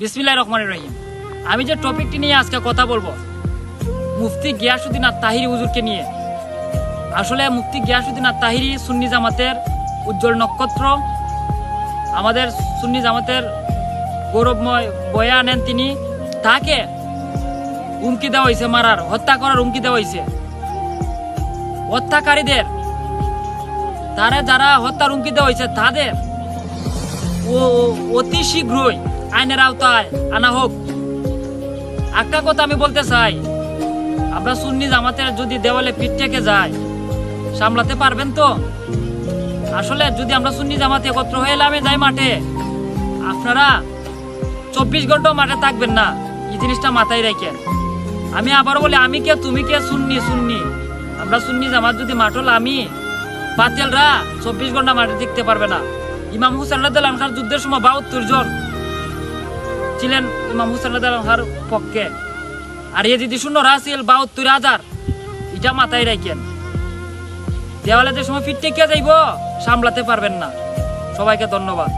বিসমিল্লাহ রহমান রহিম। আমি যে টপিকটি নিয়ে আজকে কথা বলব, মুফতি গিয়াসুদ্দিন আর তাহিরি হুজুরকে নিয়ে। আসলে মুফতি গিয়াসুদ্দিন আর তাহিরি সুন্নি জামাতের উজ্জ্বল নক্ষত্র। আমাদের সুন্নি জামাতের গৌরবময় বয়া আনেন তিনি। তাকে হুমকি দেওয়া হয়েছে, মারার, হত্যা করার হুমকি দেওয়া হয়েছে। হত্যাকারীদের, তারা যারা হত্যার হুমকি দেওয়া হয়েছে, তাদের ও- অতি শীঘ্রই আইনের আওতায় আনা হোক। একটা কথা আমি বলতে চাই, আমরা সুন্নি জামাতের যদি দেওয়ালে পিঠ থেকে যায়, সামলাতে পারবেন তো? আসলে যদি আমরা সুন্নি জামাতে একত্র হয়ে এলে আমি যাই মাঠে, আপনারা চব্বিশ ঘন্টাও মাঠে থাকবেন না, এই জিনিসটা মাথায় রেখেন। আমি আবার বলি, আমি কে, তুমি কে শুননি শুননি আমরা শুননি জামাত যদি মাঠ হলো আমি বাতিলরা চব্বিশ ঘণ্টা মাঠে দেখতে পারবে না। ইমাম হুসেন যুদ্ধের সময় বাহাত্তর জন ছিলেন ইমাম হুসেন রাজার পক্ষে। আর এ যদি শূন্য রাসিল বাহাত্তর হাজার, এটা মাথায় রাখেন। দেওয়ালে যে সময় ফিরতে কে যাইব, সামলাতে পারবেন না। সবাইকে ধন্যবাদ।